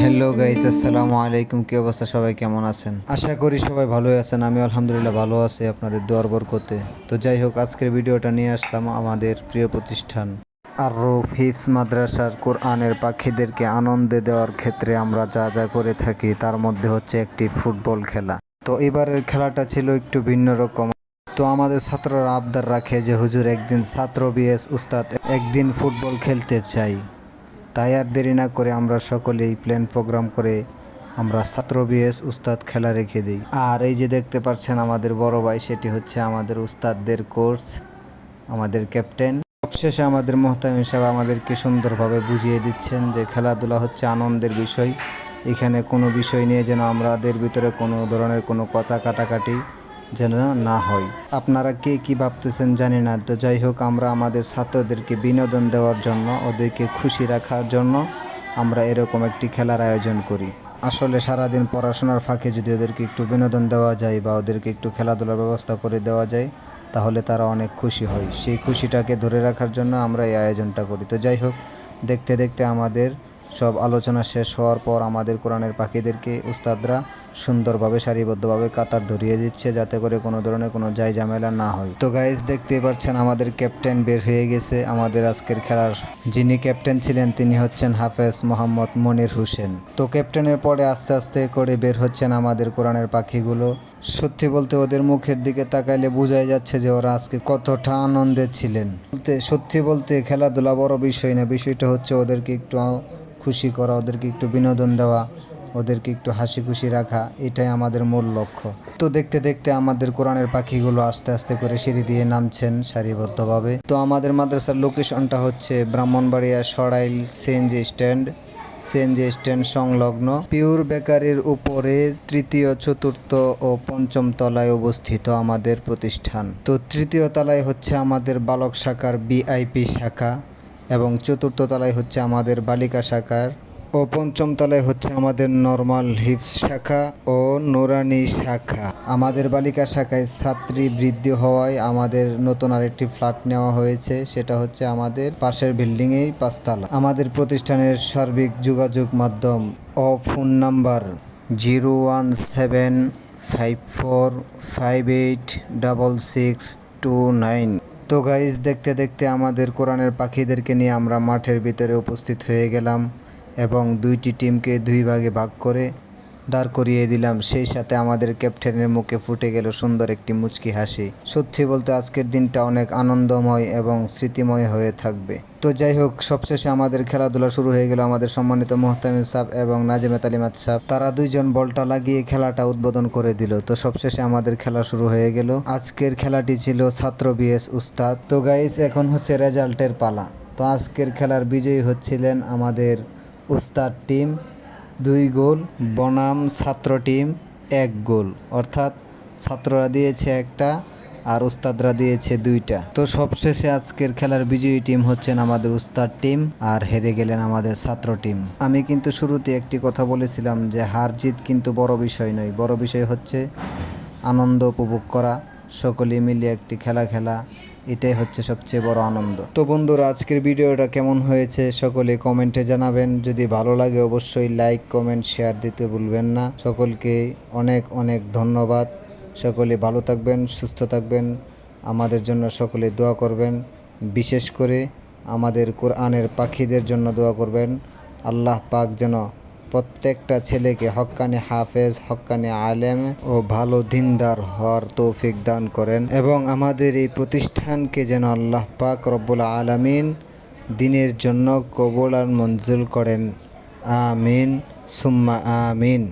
Hello guys আসসালামু আলাইকুম কি অবস্থা? সবাই কেমন আছেন? আশা করি সবাই ভালোই আছেন। আমি আলহামদুলিল্লাহ ভালো আছি আপনাদের দোয়ার বরকতে। তো যাই হোক, আজকের ভিডিওটা নিয়ে আসলাম আমাদের প্রিয় প্রতিষ্ঠান আর রুফ হিফস মাদ্রাসার কোরআনের পাখিদেরকে আনন্দে দেওয়ার ক্ষেত্রে আমরা যা যা করে থাকি, তার মধ্যে হচ্ছে একটি ফুটবল খেলা। তো এবারের খেলাটা ছিল একটু ভিন্ন রকম। তো আমাদের ছাত্ররা আবদার রাখে যে, হুজুর একদিন ছাত্র বিএস উস্তাদ একদিন ফুটবল খেলতে চাই। তাই আর দেরি না করে আমরা সকলেই প্ল্যান প্রোগ্রাম করে আমরা ছাত্র বিএস উস্তাদ খেলা রেখে দিই। আর এই যে দেখতে পাচ্ছেন আমাদের বড় ভাই, সেটি হচ্ছে আমাদের উস্তাদদের কোর্স আমাদের ক্যাপ্টেন। সবশেষে আমাদের মোহতামিম সাহেব আমাদেরকে সুন্দরভাবে বুঝিয়ে দিচ্ছেন যে খেলাধুলা হচ্ছে আনন্দের বিষয়। এখানে কোনো বিষয় নিয়ে যেন আমাদের ভিতরে কোনো ধরনের কোনো কথা কাটাকাটি যেন না হয়। আপনারা কে কি ভাবতেছেন জানি না, তো যাই হোক, আমরা আমাদের ছাত্রদেরকে বিনোদন দেওয়ার জন্য, ওদেরকে খুশি রাখার জন্য আমরা এরকম একটি খেলার আয়োজন করি। আসলে সারাদিন পড়াশোনার ফাঁকে যদি ওদেরকে একটু বিনোদন দেওয়া যায় বা ওদেরকে একটু খেলাধুলার ব্যবস্থা করে দেওয়া যায়, তাহলে তারা অনেক খুশি হয়। সেই খুশিটাকে ধরে রাখার জন্য আমরা এই আয়োজনটা করি। তো যাই হোক, দেখতে দেখতে আমাদের সব আলোচনা শেষ হওয়ার পর আমাদের কোরআনের পাখিদেরকে উস্তাদরা সুন্দরভাবে, সারিবদ্ধভাবে কাতার ধরিয়ে দিচ্ছে যাতে করে কোনো ধরনের কোনো যাই ঝামেলা না হয়। তো গাইজ দেখতেই পাচ্ছেন আমাদের ক্যাপ্টেন বের হয়ে গেছে, আমাদের আজকের খেলার যিনি ক্যাপ্টেন ছিলেন তিনি হচ্ছেন হাফেজ মোহাম্মদ মনির হোসেন। তো ক্যাপ্টেনের পরে আস্তে আস্তে করে বের হচ্ছেন আমাদের কোরআনের পাখিগুলো। সত্যি বলতে ওদের মুখের দিকে তাকাইলে বোঝাই যাচ্ছে যে ওরা আজকে কতটা আনন্দে ছিলেন। বলতে, সত্যি বলতে খেলাধুলা বড় বিষয় না, বিষয়টা হচ্ছে ওদেরকে একটু খুশি করা, ওদেরকে একটু বিনোদন দেওয়া, ওদেরকে একটু হাসি খুশি রাখা, এটাই আমাদের মূল লক্ষ্য। তো দেখতে দেখতে আমাদের কোরআনের পাখিগুলো আস্তে আস্তে করে সিঁড়ি দিয়ে নামছেন সারিবদ্ধভাবে। তো আমাদের মাদ্রাসার লোকেশনটা হচ্ছে Brahmanbaria Sarail CNG stand. CNG stand সংলগ্ন পিওর বেকারির উপরে তৃতীয়, চতুর্থ ও পঞ্চম তলায় অবস্থিত আমাদের প্রতিষ্ঠান। তো তৃতীয় তলায় হচ্ছে আমাদের বালক শাখার বিআইপি শাখা। এবং চতুর্থ তলায় হচ্ছে আমাদের বালিকা শাখার ও পঞ্চম তলায় হচ্ছে আমাদের নর্মাল হিপস শাখা ও নোরানি শাখা। আমাদের বালিকা শাখায় ছাত্রী বৃদ্ধি হওয়ায় আমাদের নতুন আরেকটি ফ্ল্যাট নেওয়া হয়েছে, সেটা হচ্ছে আমাদের পাশের বিল্ডিংয়েই পাঁচতলা। আমাদের প্রতিষ্ঠানের সার্বিক যোগাযোগ মাধ্যম ও phone number zero one seven five four five eight double six two nine. তো গাইজ দেখতে দেখতে আমাদের কোরআনের পাখিদেরকে নিয়ে আমরা মাঠের ভিতরে উপস্থিত হয়ে গেলাম এবং দুইটি টিমকে দুই ভাগে ভাগ করে দাঁড় করিয়ে দিলাম। সেই সাথে আমাদের ক্যাপ্টেনের মুখে ফুটে গেল সুন্দর একটি মুচকি হাসি। সত্যি বলতে আজকের দিনটা অনেক আনন্দময় এবং স্মৃতিময় হয়ে থাকবে। তো যাই হোক, সবশেষে আমাদের খেলাধুলা শুরু হয়ে গেল আমাদের সম্মানিত মোহতামিম সাহ এবং নাজিমে তালিমাত সাহ তারা দুইজন বলটা লাগিয়ে খেলাটা উদ্বোধন করে দিল। তো সবশেষে আমাদের খেলা শুরু হয়ে গেল। আজকের খেলাটি ছিল ছাত্র বিএস উস্তাদ। তো গাইস এখন হচ্ছে রেজাল্টের পালা। তো আজকের খেলার বিজয়ী হচ্ছিলেন আমাদের উস্তাদ টিম দুই গোল বনাম ছাত্র টিম এক গোল। অর্থাৎ ছাত্ররা দিয়েছে একটা আর উস্তাদরা দিয়েছে দুইটা। তো সবশেষে আজকের খেলার বিজয়ী টিম হচ্ছেন আমাদের উস্তাদ টিম আর হেরে গেলেন আমাদের ছাত্র টিম। আমি কিন্তু শুরুতে একটি কথা বলেছিলাম যে হার জিত কিন্তু বড় বিষয় নয় বড় বিষয় হচ্ছে আনন্দ উপভোগ করা সকলে মিলে একটি খেলা খেলা এটাই হচ্ছে সবচেয়ে বড় আনন্দ। তো বন্ধুরা, আজকের ভিডিওটা কেমন হয়েছে সকলে কমেন্টে জানাবেন। যদি ভালো লাগে অবশ্যই লাইক, কমেন্ট, শেয়ার দিতে ভুলবেন না। সকলকে অনেক অনেক ধন্যবাদ। সকলে ভালো থাকবেন, সুস্থ থাকবেন। আমাদের জন্য সকলে দোয়া করবেন। বিশেষ করে আমাদের কোরআনের পাখিদের জন্য দোয়া করবেন। আল্লাহ পাক যেন প্রত্যেকটা ছেলেকে হক্কানি হাফেজ, হক্কানি আলেম ও ভালো দিনদার হওয়ার তৌফিক দান করেন এবং আমাদের এই প্রতিষ্ঠানকে যেন আল্লাহ পাক রব্বুল আলমিন দিনের জন্য কবুল আর মঞ্জুর করেন। আমিন, সুম্মা আমিন।